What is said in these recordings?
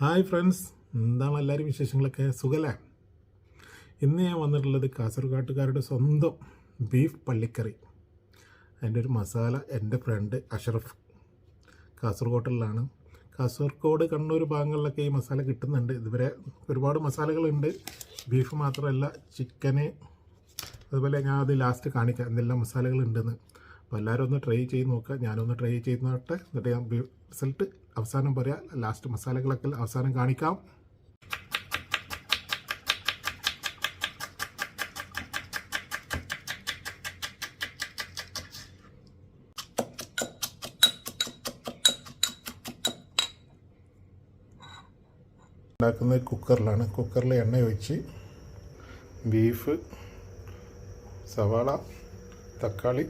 Hi friends എന്താണ് എല്ലാവരും വിശേഷങ്ങളൊക്കെ? സുഖല്ലേ? ഇന്ന് ഞാൻ വന്നിട്ടുള്ളത് കാസർഗോട്ടുകാരുടെ സ്വന്തം ബീഫ് പള്ളിക്കറി. അതിന്റെ ഒരു മസാല എന്റെ ഫ്രണ്ട് അഷറഫ് കാസർഗോട്ടിലാണ്. കാസർഗോഡ് കണ്ണൂർ ഭാഗങ്ങളിലൊക്കെ ഈ മസാല കിട്ടുന്നുണ്ട്. ഇതുവരെ ഒരുപാട് മസാലകളുണ്ട്. ബീഫ് മാത്രമല്ല ചിക്കന് അതുപോലെ ഞാൻ അത് ലാസ്റ്റ് കാണിക്കാം. എന്തെല്ലാം മസാലകളുണ്ടെന്ന്. അപ്പോൾ എല്ലാവരും ഒന്ന് ട്രൈ ചെയ്ത് നോക്കുക ഞാനൊന്ന് ട്രൈ ചെയ്ത് നോട്ടെ എന്നിട്ട് ഞാൻ റിസൾട്ട് അവസാനം പറയാം. ലാസ്റ്റ് മസാലകളൊക്കെ അവസാനം കാണിക്കാം. ഉണ്ടാക്കുന്നത് കുക്കറിലാണ്. കുക്കറിൽ എണ്ണ ഒഴിച്ച് ബീഫ് സവാള തക്കാളി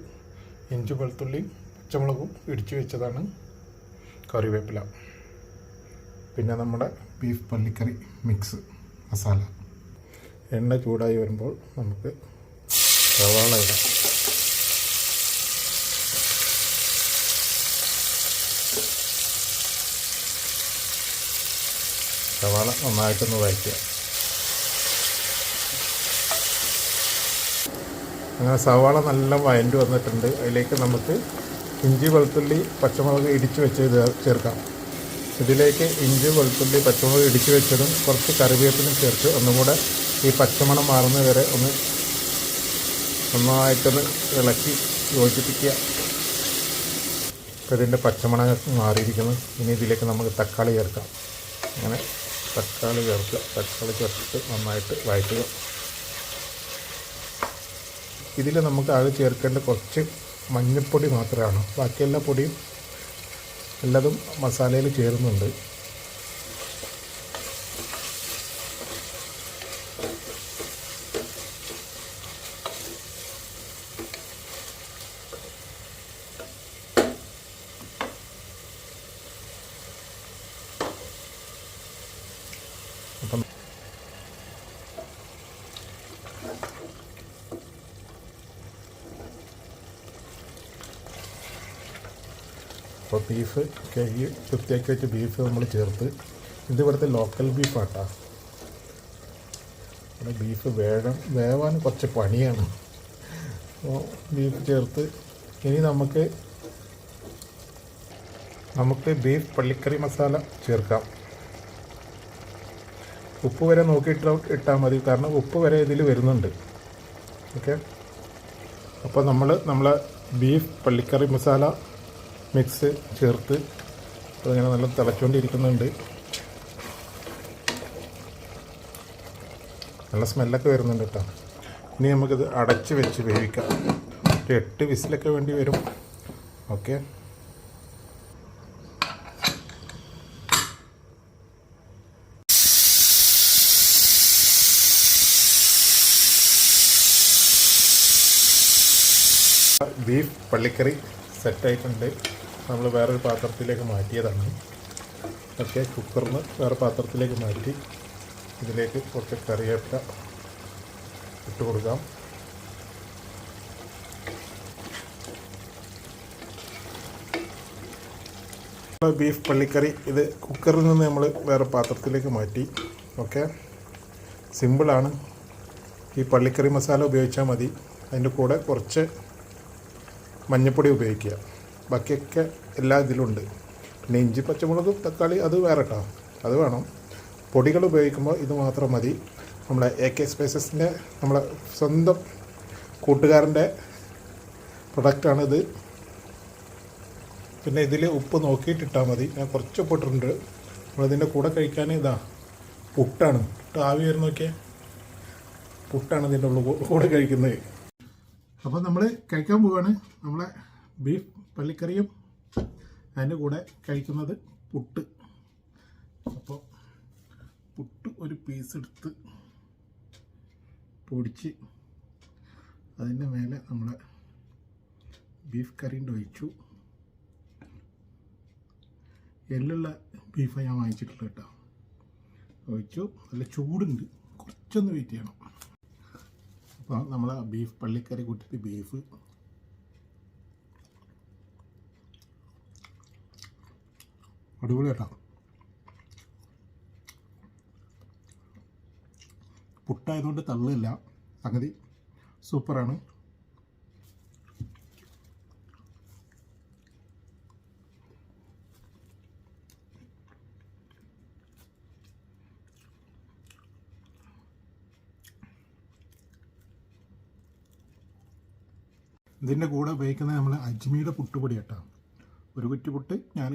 ഇഞ്ചി വെളുത്തുള്ളി പച്ചമുളകും ഇടിച്ചു വെച്ചതാണ് കറിവേപ്പില. പിന്നെ നമ്മുടെ ബീഫ് പള്ളിക്കറി മിക്സ് മസാല എണ്ണ ചൂടായി വരുമ്പോൾ നമുക്ക് സവാള ഇടാം. സവാള നന്നായിട്ടൊന്ന് വഴറ്റുക. അങ്ങനെ സവാള നല്ല വഴണ്ട് വന്നിട്ടുണ്ട്. അതിലേക്ക് നമുക്ക് ഇഞ്ചി വെളുത്തുള്ളി പച്ചമുളക് ഇടിച്ച് വെച്ച് ചേർക്കാം. ഇതിലേക്ക് ഇഞ്ചി വെളുത്തുള്ളി പച്ചമുളക് ഇടിച്ച് വെച്ചതും കുറച്ച് കറിവേപ്പിലും ചേർത്ത് ഒന്നുകൂടെ ഈ പച്ചമണം മാറുന്ന വരെ ഒന്ന് നന്നായിട്ടൊന്ന് ഇളക്കി യോജിപ്പിക്കുക. ഇപ്പോൾ ഇതിന്റെ പച്ചമണം മാറിയിരിക്കുന്നു. ഇനി ഇതിലേക്ക് നമുക്ക് തക്കാളി ചേർക്കാം. അങ്ങനെ തക്കാളി ചേർക്കുക തക്കാളി ചേർത്തിട്ട് നന്നായിട്ട് വഴറ്റുക. ഇതിൽ നമുക്ക് ആകെ ചേർക്കേണ്ട കുറച്ച് മഞ്ഞൾപ്പൊടി മാത്രമാണ്. ബാക്കിയെല്ലാ പൊടിയും എല്ലാതും മസാലയിൽ ചേരുന്നുണ്ട്. അപ്പോൾ ബീഫ് ഈ വൃത്തിയാക്കി വെച്ച ബീഫ് നമ്മൾ ചേർത്ത്. ഇത് ഇവിടുത്തെ ലോക്കൽ ബീഫാട്ടാ ഇവിടെ ബീഫ് വേഗം വേവാൻ കുറച്ച് പണിയാണ്. അപ്പോൾ ബീഫ് ചേർത്ത് ഇനി നമുക്ക് നമുക്ക് ബീഫ് പള്ളിക്കറി മസാല ചേർക്കാം. ഉപ്പ് വരെ നോക്കിയിട്ട് ഇട്ടാൽ മതി കാരണം ഉപ്പ് വരെ ഇതിൽ വരുന്നുണ്ട്. ഓക്കെ അപ്പോൾ നമ്മൾ നമ്മളെ ബീഫ് പള്ളിക്കറി മസാല മിക്സ് ചേർത്ത് അതിങ്ങനെ നല്ല തിളച്ചുകൊണ്ടിരിക്കുന്നുണ്ട് നല്ല സ്മെല്ലൊക്കെ വരുന്നുണ്ട് കേട്ടോ. ഇനി നമുക്കിത് അടച്ച് വെച്ച് വേവിക്കാം. ഒരു എട്ട് വിസിലൊക്കെ വേണ്ടി വരും. ഓക്കെ. ബീഫ് പള്ളിക്കറി സെറ്റായിട്ടുണ്ട്. നമ്മൾ വേറൊരു പാത്രത്തിലേക്ക് മാറ്റിയതാണ്. ഒക്കെ കുക്കറിന് വേറെ പാത്രത്തിലേക്ക് മാറ്റി ഇതിലേക്ക് കുറച്ച് കറിവേപ്പില ഇട്ട് കൊടുക്കാം. ബീഫ് പള്ളിക്കറി ഇത് കുക്കറിൽ നിന്ന് നമ്മൾ വേറെ പാത്രത്തിലേക്ക് മാറ്റി. ഓക്കെ? സിമ്പിളാണ്. ഈ പള്ളിക്കറി മസാല ഉപയോഗിച്ചാൽ മതി. അതിന്റെ കൂടെ കുറച്ച് മഞ്ഞപ്പൊടി ഉപയോഗിക്കുക. ബാക്കിയൊക്കെ എല്ലാ ഇതിലുണ്ട്. പിന്നെ ഇഞ്ചി പച്ചമുളക് തക്കാളി അത് വേറെ കേട്ടോ അത് വേണം. പൊടികൾ ഉപയോഗിക്കുമ്പോൾ ഇത് മാത്രം മതി. നമ്മളെ എ കെ സ്പൈസസിന്റെ നമ്മളെ സ്വന്തം കൂട്ടുകാരന്റെ പ്രൊഡക്റ്റാണിത് പിന്നെ ഇതിൽ ഉപ്പ് നോക്കിയിട്ടിട്ടാൽ മതി. ഞാൻ കുറച്ച് ഉപ്പിട്ടിട്ടുണ്ട് നമ്മളിതിന്റെ കൂടെ കഴിക്കാൻ ഇതാ പുട്ടാണ്. പുട്ട് ആവി വരുന്ന നോക്കിയാൽ പുട്ടാണ് ഇതിന്റെ ഉള്ളിൽ കൂടെ കഴിക്കുന്നത്. അപ്പോൾ നമ്മൾ കഴിക്കാൻ പോവുകയാണ് നമ്മളെ ബീഫ് പള്ളിക്കറിയും അതിന്റെ കൂടെ കഴിക്കുന്നത് പുട്ട്. അപ്പോൾ പുട്ട് ഒരു പീസ് എടുത്ത് പൊടിച്ച് അതിന്റെ മേലെ നമ്മൾ ബീഫ് കറിന്റെ ഒഴിച്ചു. എല്ലുള്ള ബീഫാണ് ഞാൻ വാങ്ങിച്ചിട്ടുള്ളത് കേട്ടോ. ഒഴിച്ചു. നല്ല ചൂടുണ്ട്. കുറച്ചൊന്ന് വെയിറ്റ് ചെയ്യണം. അപ്പോൾ നമ്മൾ ബീഫ് പള്ളിക്കറി കൂട്ടിയിട്ട് ബീഫ് അടിപൊളി കേട്ടോ. പുട്ടായതുകൊണ്ട് തള്ളില്ല. സംഗതി സൂപ്പറാണ്. ഇതിന്റെ കൂടെ ഉപയോഗിക്കുന്നത് നമ്മൾ അജ്മിയുടെ പുട്ടുപൊടി കേട്ടോ. ഒരു കുറ്റി പുട്ട് ഞാൻ